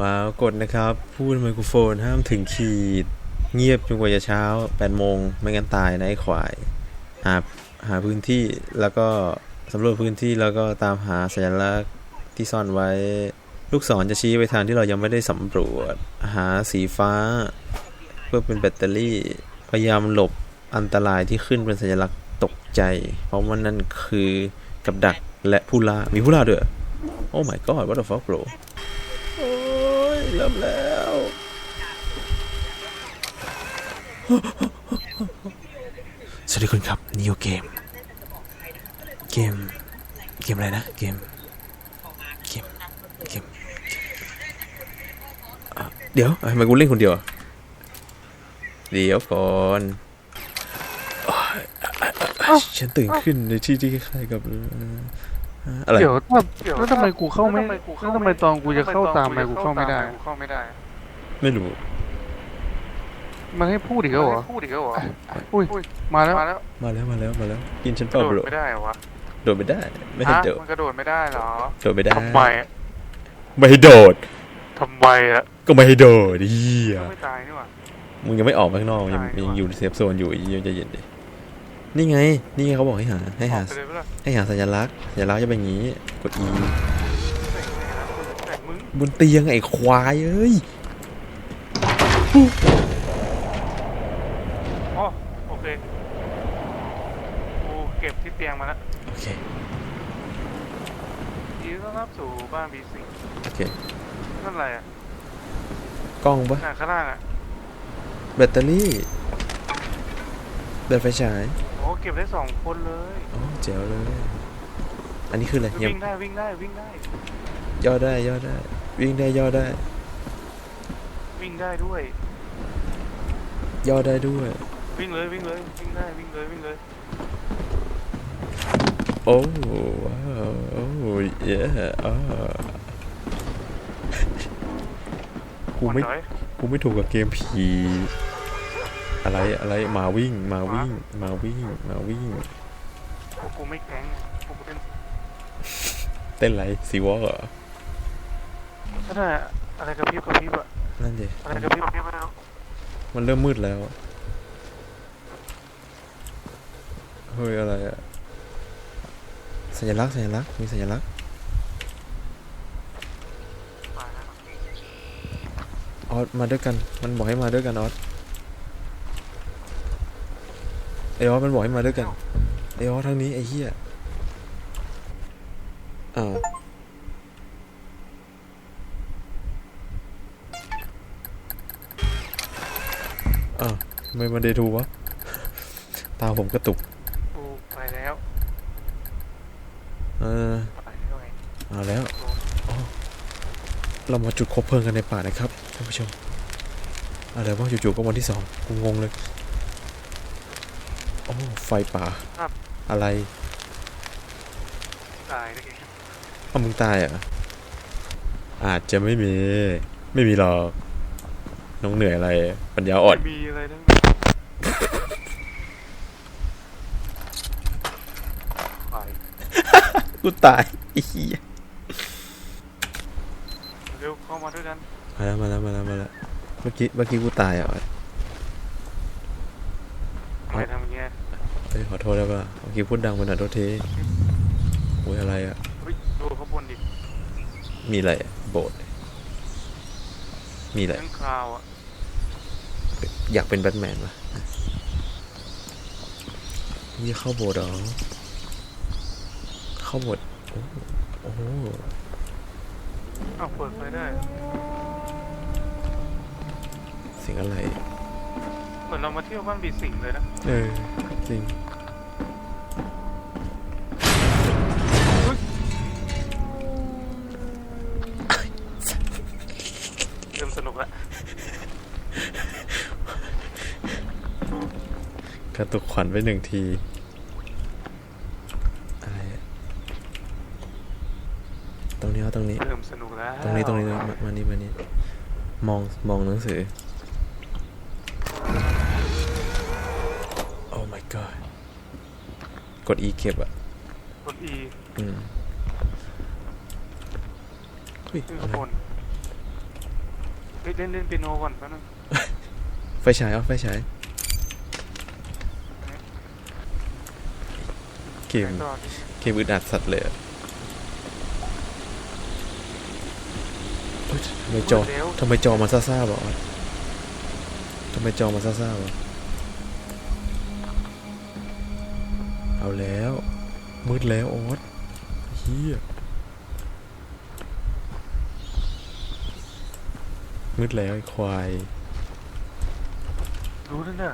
ว้าวกดนะครับ พูดไมโครโฟนห้ามถึงขีด เงียบจนกว่าจะเช้า8โมงไม่งั้นตายนะไอ้ควาย หาหาพื้นที่แล้วก็สำรวจพื้นที่แล้วก็ตามหาสัญลักษณ์ที่ซ่อนไว้ ลูกศรจะชี้ไปทางที่เรายังไม่ได้สำรวจ หาสีฟ้า เพื่อเป็นแบตเตอรี่ พยายามหลบอันตรายที่ขึ้นเป็นสัญลักษณ์ตกใจ เพราะว่านั่นคือกับดักและผู้ล่ามีผู้ล่าด้วยโอ้ my god what the fuck bro โอ้ย เริ่มแล้วสวัสดีคุณครับ Neo Game เกม เกมอะไรนะ เกม เกม เกม เดี๋ยวทำไมกูเล่นคนเดียว เดี๋ยวก่อนฉันตื่นขึ้นในที่ที่คล้ายกับ อ่ออะไร เดี๋ยวถ้าแล้วทำไมกูเข้าไม่แล้วทำไมตอนกูจะเข้าตามไปกูเข้าไม่ได้ เข้าไม่ได้ ไม่รู้ มันให้พูดอีกแล้วเหรอพูดอีกแล้วเหรออุ้ยมาแล้ว มาแล้ว มาแล้ว มาแล้วมาแล้วกินฉันกเปล่าระโดโบรดไม่ได้เหรอวะ โดดไม่ได้ ไม่ให้ฮะโดดมันกระโดดไม่ได้เหรอ โดดไม่ได้ทำไมอะไม่ให้โดดทำไมอะก็ไม่ให้โดดเฮียไม่ตายนี่หว่ามึงยังไม่ออกไปข้างนอกยังตายดีกว่ายังอยู่ในเซฟโซนอยู่อียังจะเย็นดิ นี่ไง นี่ไงเขาบอกให้หา ให้ออหากไปเลยเปะล่าให้หาสัญลักษณ์ สัญลักษณ์จะเป็นอย่างนี้ กด E แต่มึงบนเตียงไอ้ควายเอ้ย อ๋อโอเคกูเก็บที่เตียงมาแล้วโอเค ยินดีต้อนรับสู่บ้านบีซีโอเค นั่นอะไรอะกล้องปะน่ะข้างล่างอะแบตเตอรี่แบตไฟฉายโอ้เก็บได้สองคนเลยอ๋อเจ๋วเลย อันนี้คืออะไรยังวิ่งได้วิ่งได้วิ่งได้ ย่อได้ย่อได้ วิ่งได้ย่อได้ วิ่งได้ด้วย ย่อได้ด้วย วิ่งเลยวิ่งเลยวิ่งได้วิ่งเลยวิ่งเลย โอ้ว้าวโอ้เย้อ่ากูไม่นถอยกูไม่ถูกกับเกมผี อะไรอะไรหมาวิ่งหมาวิ่งหมาวิ่งหมาวิ่งพวกกูไม่แข็งพวกกูเป็นเต้นไรซีวอลเหรอนั่นแหละอะไรกระพริบกระพริบอะนั่นดิอะไรกระพริบกระพริบไม่รู้มันเริ่มมืดแล้วเฮ้ยอะไรอะสัญลักษณ์สัญลักษณ์มีสัญลักษณ์ออสมาด้วยกัน มันบอกให้มาด้วยกันออส ไอออสมันบอกให้มาด้วยกันไอออสทางนี้ไอเหี้ยอ่าอ่าทำไมมันเดทูวะ ตาผมกระตุกกูไปแล้วเออไปแล้วไงมาแล้วอ๋อเรามาจุดคบเพลิงกันในป่านะครับท่านผู้ชมอะไรวะจู่ๆก็วันที่สองกูงงเลยโอ้ ไฟป่าอะไรตายได้ไงอ้าวมึงตายเหรอะอาจจะไม่มี ไม่มีหรอก น้องเหนื่อยอะไร ปัญญาอ่อน ไม่มีอะไรทั้งไปกูตายไอ้เหี้ยเร็วเข้ามาด้วยกัน มาแล้วมาแล้วมาแล้วมาแล้วเมื่อกี้เมื่อกี้กูตายเหรอะ ทำไมทำอย่างเงี้ย เฮ้ยขอโทษได้ป่ะเมื่อกี้พูดดังไปหน่อยโทษทีโอ้ยอะไรอะเฮ้ยดูข้างบนดิมีอะไรอะโบสถ์มีอะไร เรื่องคราวอะอยากเป็นแบทแมนปะนี่เข้าโบสถ์เหรอ เข้าโบสถ์โอ้โอ้โหอ้าวเปิดไฟได้ เสียงอะไร เหมือนเรามาเที่ยวบ้านบีสิงห์เลยนะ เออ จริง ระตุกขวัญไปหนึ่งทีอะไรอะตรงนี้เอาตรงนี้ เริ่มสนุกแล้วตรงนี้ตรงนี้มามานี่มานี่มองมองหนังสือโอ้ my god กด e เก็บอะกด E อืมเฮ้ยคืออะไรคนเล่นเล่นเปียโนก่อนแป๊บนึงไฟฉายเอาไฟฉาย เกม เกมอึดอัดสัตว์เลยอะเฮ้ยทำไมจอ ทำไมจอมันซ่าๆบอกทำไมจอมันซ่าๆวะเอาแล้ว มืดแล้วโอ๊ตเฮียมืดแล้วไอ้ควาย รู้ได้ไหน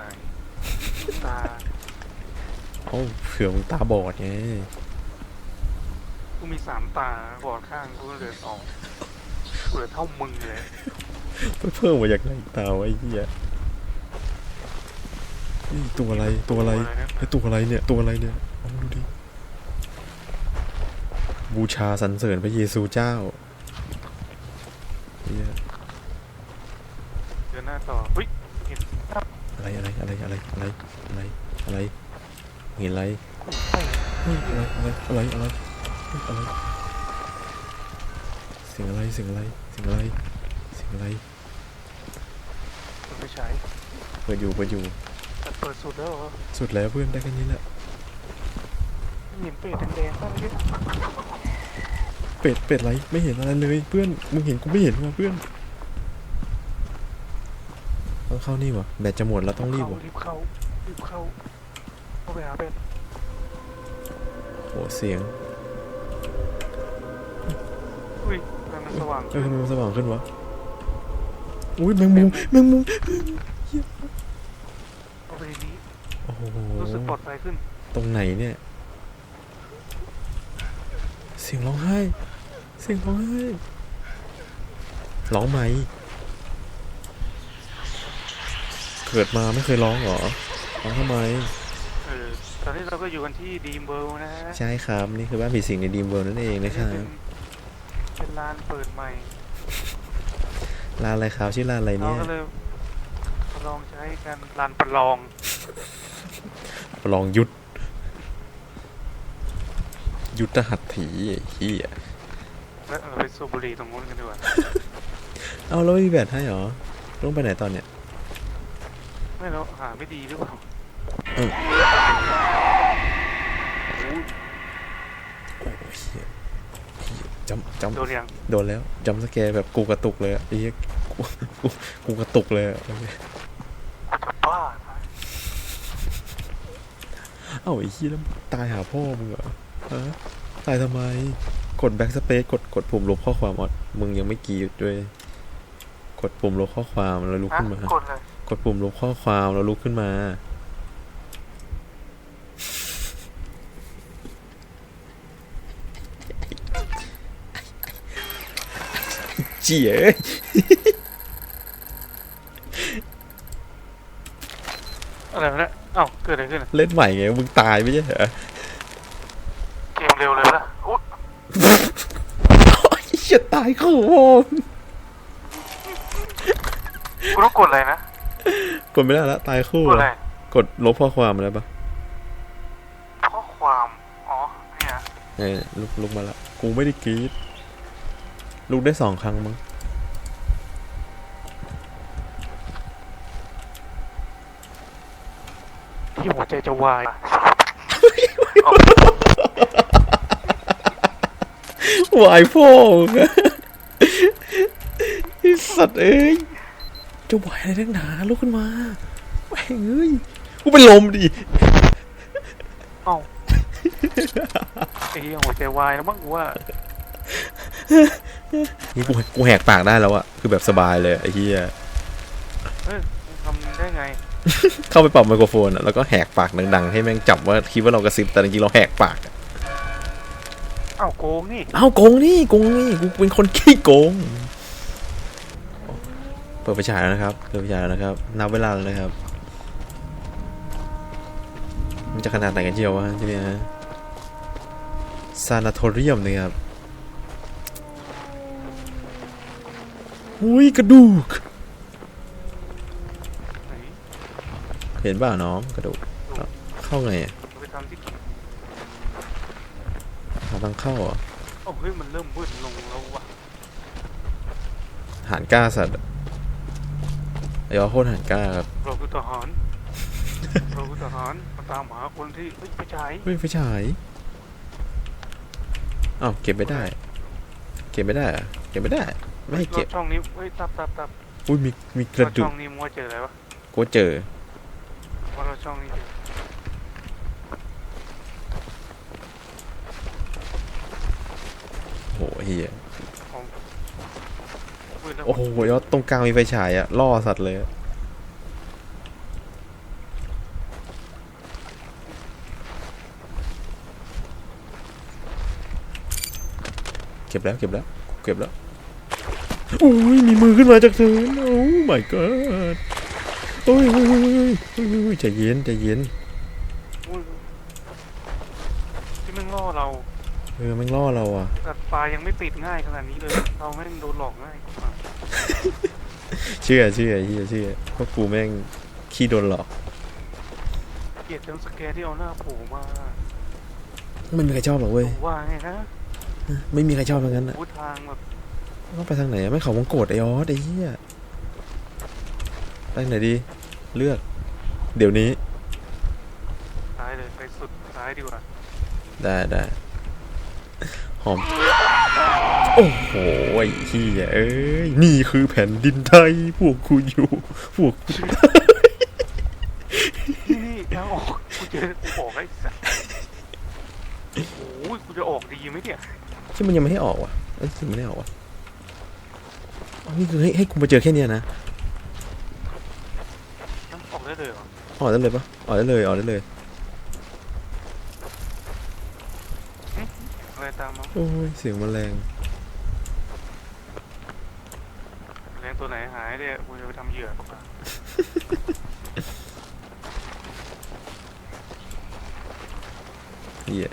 ตา อ้าเผื่อมึงตาบอดไงกูมีสามตาบอดข้างกูเหลือสองกูเหลือเท่ามึงเลยไปเพิ่มมาจากไหนตาวะไอ้เหี้ยนี่ตัวอะไรตัวอะไรนะไอ้ตัวอะไรเนี่ยตัวอะไรเนี่ยเอามาดูดิบูชาสรรเสริญพระเยซูเจ้าเหี้ยเดินหน้าต่อเฮ้ยเห็นภาพอะไรอะไรอะไรอะไรอะไรอะไรอะไร เห็นอะไรใช่เฮ้ยอะไรอะไรอะไรอะไรเฮ้ยอะไรเสียงอะไรเสียงอะไรเสียงอะไรเสียงอะไรมันไม่ใช้เปิดอยู่เปิดอยู่แต่เปิดสุดแล้วเหรอสุดแล้วเพื่อนได้แค่นี้แหละไม่เห็นเป็ดแดงๆป่ะเมื่อกี้เป็ดเป็ดอะไรไม่เห็นอะไรเลยเพื่อนมึงเห็นกูไม่เห็นว่ะเพื่อนต้องเข้านี่วะแบตจะหมดแล้วต้องรีบเข้าว่ะรีบเข้ารีบเข้าเข้า ไปหาเป็ดโอ้เสียงอุ้ยทำไมมันสว่างเออทำไมมันสว่างขึ้นวะอุ้ยแมงมุมแมงมุมเอาไปในนี้โอ้โหรู้สึกปลอดภัยขึ้นตรงไหนเนี่ย เสียงร้องไห้ เสียงร้องไห้ร้องไหม เกิดมาไม่เคยร้องเหรอร้องทำไม เออตอนนี้เราก็อยู่กันที่ดีมเบิลนะฮะใช่ครับ นี่คือบ้านผีสิงในดีมเวิลด์นั่นเองนะครับเป็นเป็นร้านเปิดใหม่ ร้านอะไรครับชื่อร้านอะไรเราเนี่ยก็เลยลองใช้กันร้านประลองลองยุทธยุทธหัตถีไอ้เฮียแล้วเราไปสูบบุหรี่ตรงนู้นกันดีกว่าเอาแล้วไม่มีแบตให้เหรอต้องไปไหนตอนเนี้ยไม่เราหาไม่ดีหรือเปล่า เออโอ้โหโอ้เฮียเฮียจำจำโดนยังโดนแล้วจำสแกร์แบบกูกระตุกเลยอะไอ้เหี้ยกูกูกูกระตุกเลยอะบ้าเอ้าไอ้เหี้ยแล้วตายหาพ่อมึงเหรอฮะตายทำไม กดแบ็กสเปซกดกดปุ่มลบข้อความออดมึงยังไม่กรีดด้วยกดปุ่มลบข้อความแล้วลุกฮะขึ้นมากดเลยกดปุ่มลบข้อความแล้วลุกขึ้นมา เจี๋ยอะไรวะเนี่ยเอ้าเกิดอะไรขึ้นอะเล่นใหม่ไง มึงตายไม่ใช่เหรอเกมเร็วเลยนะอุ๊ยโอ้ยเหี้ยตายเข้าโวงกูต้องกดอะไรนะกดไม่ได้ละตายคู่กดอะไร อะกดลบข้อความอะไรปะข้อความ อ๋อ เนี่ย เออลุกลุกมาละ กูไม่ได้กรีด ลุกได้สองครั้งมั้งที่หัวใจจะวายวายพ่อมึงอะไอสัตว์เอ้ยจะวายอะไรนักหนาลุกขึ้นมาแม่งเอ้ยกูเป็นลมดิเอ้าไอ้เหี้ยหัวใจวายแล้วมั้งกูว่า นี่กูกูแหกปากได้แล้วอะคือแบบสบายเลยไอ้เหี้ยเฮ้ยมึงทำได้ไง เข้าไปปรับไมโครโฟนอะแล้วก็แหกปากดังๆ ให้แม่งจับว่าคิดว่าเรากระซิบแต่จริงๆเราแหกปากอะเอ้าโกงนี่ เอ้าโกงนี่โกงนี่กูเป็นคนขี้โกง เปิดไฟฉายแล้วนะครับเปิดไฟฉายแล้วนะครับนับเวลาแล้วนะครับ มันจะขนาดไหนกันเชียววะที่นี่ฮะซานาโทเรียมนะครับ อุ้ยกระดูก ไหนเห็นเปล่าน้องกระดูกเข้าไงอะไปทำที่หาทางเข้าเหรอโอ้เฮ้ยมันเริ่มมืดลงแล้วว่ะหารกล้าสัตว์อะยอโคตรหันกล้าครับเราคือทหาร เราคือทหารมาตามหาคนที่เฮ้ยไปฉายเฮ้ยไฟฉายอ้าวเก็บไม่ได้ เก็บไม่ได้เหรอเก็บไม่ได้ ไม่ให้เก็บรถช่องนี้เฮ้ยตับตับตับอุ้ยมีมีกรระถดูช่กองนี้มัวเจออะไรวะกูเจอว่ารถช่องนี้เจอโอ้โหเฮียของปืนแล้วโอ้โหยอดตรงกลางมีไฟฉายอะล่อสัตว์เลยอะเก็บแล้วเก็บแล้วเก็บแล้ว โอ้ยมีมือขึ้นมาจากพื้นโอ้ my god โอ้ยโอ้ยโอ้ยโอ้ยโอ้ยโอ้ยใจเย็นใจเย็นอุ้ยที่มันล่อเราเออแมันล่อเราอะตัดปลายังไม่ปิดง่ายขนาดนี้เลย เราแม่งโดนหลอกง่ายกว่าเชื่อเชื่อเชื่อเชื่อพวกกูแม่งขี้โดนหลอกเกลียดจำสแกร์ที่เอาหน้าโผล่มาไม่มีใครชอบหรอกเว้ยว่าไงนะไม่มีใครชอบทั้งนั้นอะพูดทางแบบ ต้องไปทางไหนอะไม่เขาวงโกดไอ้ยอสไอ้เหี้ยไปทางไหนดี เลือก เดี๋ยวนี้ ซ้ายเลยไปสุดซ้ายดีกว่าได้ได้หอม โอ้โหไอ้เหี้ยเอ้ย นี่คือแผ่นดินไทย พวกกูอยู่ พวกกูนี่นี่ทางออกกูเจอกูบอกไอ้สัสโอ้ยกูจะออกดีไหมเนี่ย ที่มันยังไม่ให้ออกว่ะเอ้ยยังไม่ได้ออกว่ะอ๋อ นี่คือให้ให้กูมาเจอแค่เนี้ยนะยังออกได้เลยเหรอออกได้เลยปะออกได้เลยออกได้เลยอะไรตามมาโอ้ยเสียงแมันแรงแรงตัวไหนหายเนี่ยกูจะไปทำเหยื่อเหี้ย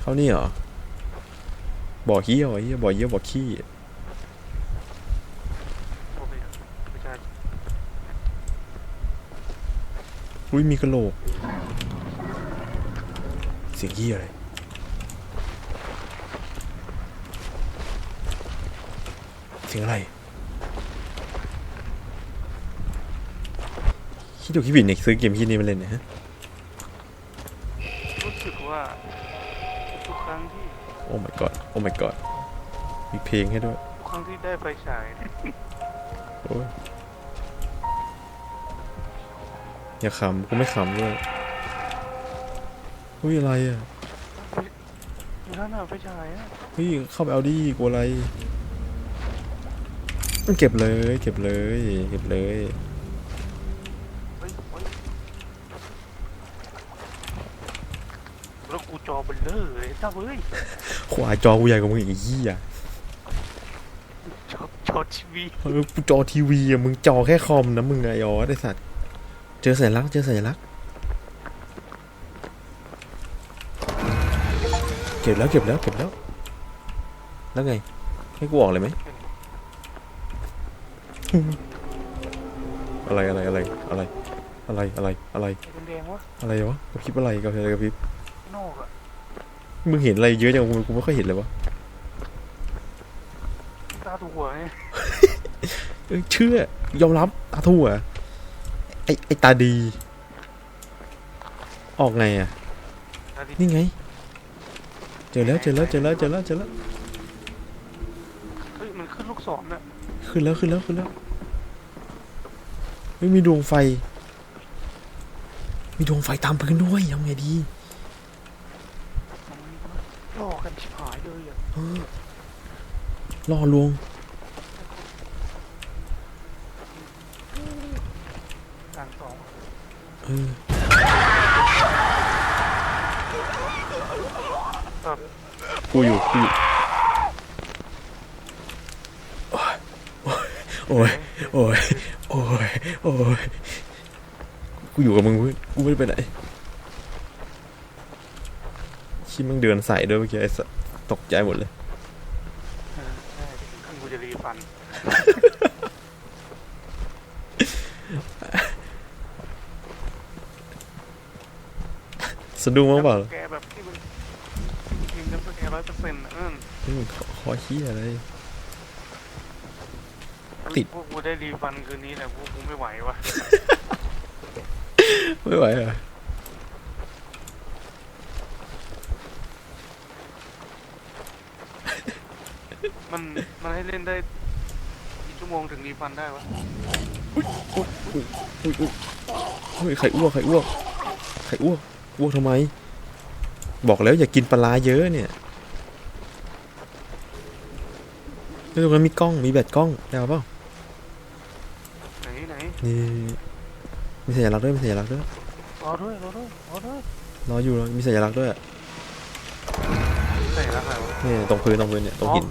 เขานี่เหรอ บ่อขี้เหรอเหี้ยบ่อเยี่ยวบ่อขี้อุ้ยมีกระโหลก เสียงเหี้ยอะไรเสียงอะไรคิดดูคิดบินเนี่ยซื้อเกมคิดนี้มาเล่นเนี่ยฮะรู้สึกว่าทุกครั้งที่ อ้ my god โอ้ my god มีเพลงให้ด้วยทุกครั้งที่ได้ไฟฉายเนี่ยโอ้ยอย่าขำกูไม่ขำด้วยเฮ้ยอะไรอะอยู่นั่นน่ะไฟฉายอะเฮ้ยเข้าไปเอาดิกลัวอะไรมันเก็บเลย เก็บเลย เก็บเลย เฮ้ยเฮ้ย แล้วกูจอเบลเลอร์เลยจ้าเว้ยควายจอกูใหญ่กว่ามึงอีกไอ้เหี้ยจอจอทีวีเออกูจอทีวีอะมึงจอแค่คอมนะมึงไงยอไอสัตว์เจอสัญลักษณ์เจอสัญลักษณ์เก็บแล้วเก็บแล้วเก็บแล้ว แล้วไง ให้กูออกเลยไหมอะไรอะไรอะไรอะไรอะไรอะไรอะไรไอ้แดงๆวะอะไรวะกระพริบอะไรกระพริบอะไรกระพริบ นอกอะมึงเห็นอะไรเยอะจังกูกูไม่ค่อยเห็นเลยวะตาถั่วไงเอ้ยเชื่อยอมรับตาทั่วไอไอตาดี ออกไงอะตาดีนี่ไง เจอแล้วเจอแล้วเจอแล้วเจอแล้วเจอแล้วเฮ้ยมันขึ้นลูกศรน่ะขึ้นแล้วขึ้นแล้วขึ้นแล้วไม่มีดวงไฟ มีดวงไฟตามพื้นด้วยทำไงดี มันล่อกันชิบหายเลยอะเออล่อลวงต่างสองเออแบบกูอยู่กูอยู่โอ้ยโอ้ยโอ้ยโอ้ยกูอยู่กับมึงเว้ยกูไม่ได้ไปไหน ชิมึงเดินใส่ด้วยเมื่อกี้ไอ้สัสตกใจหมดเลยเออใช่ขึ้นกูจะรีฟันสะดุ้งมั้งเปล่าแกแบบที่มันยิงจำสแกร้อยเปอร์เซ็นต์อะเออนี่มึงขอขอขี้ยอะไร ติด พวกกูได้รีฟันคืนนี้แต่พวกกูไม่ไหววะ ไม่ไหวเหรอ มันมันให้เล่นได้กี่ชั่วโมงถึงรีฟันได้วะอุ้ยอุ้ยเฮ้ยไข่อ้วกไข่อ้วกไข่อ้วกอ้วกทำไม บอกแล้วอย่ากินปลาเยอะเนี่ยเฮ้ยตรงนั้นมีกล้องมีแบตกล้องได้เอเปล่าไหนไหนนี่มีสัญลักษณ์ด้วยมีสัญลักษณ์ด้วยรอด้วยรอด้วยรอด้วยรออยู่รอมีสัญลักษณ์ด้วยใส่รักอะไรวะเนี่ยตรงพื้นตรงพื้นเนี่ยตรงหิน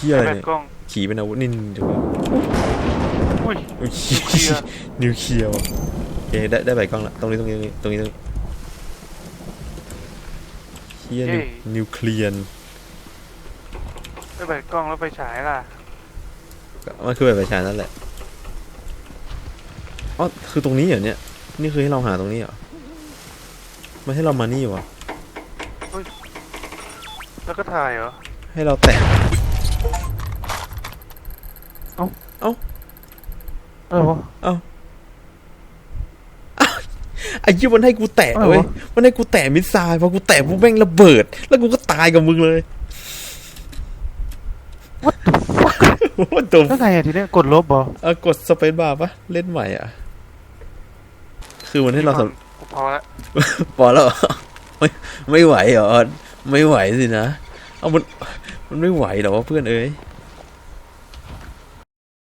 ฮียอะไรแบตเนี่ยกล้องขี่เป็นอาวุธนินเดี๋ยวก่อนอุ้ยอุ๊ยนิวเคลียร์นิวเคลียร์ว่ะโอเคได้ได้ใบกล้องละตรงนี้ตรงนี้ตรงนี้ตรงนี้เฮียนิวนิวเคลียร์ได้แบตกล้องแล้วไปฉายล่ะมันคือแบบประชานั่นแหละอ๋อคือตรงนี้เหรอเนี่ยนี่คือให้เราหาตรงนี้เหรอไม่ให้เรามานี่วะแล้วก็ถ่ายเหรอให้เราแตะ เออวะไอ้ยี่มันให้กูแตะอะไรวะเว้ยมันให้กูแตะมิสไซล์พอกูแตะปุ๊บแม่งระเบิด แล้วกูก็ตายกับมึงเลย What the fuck ว่าตัวแล้วไงอะทีเนี้ยกดลบเหรอเออกดสเปซบาร์ปะเล่นใหม่อะ คือมันให้เราสำกูพอละพอแล้วเหรอไม่ไม่ไหวเหรอไม่ไหวสินะ เอามันมันไม่ไหวเหรอวะเพื่อนเอ้ย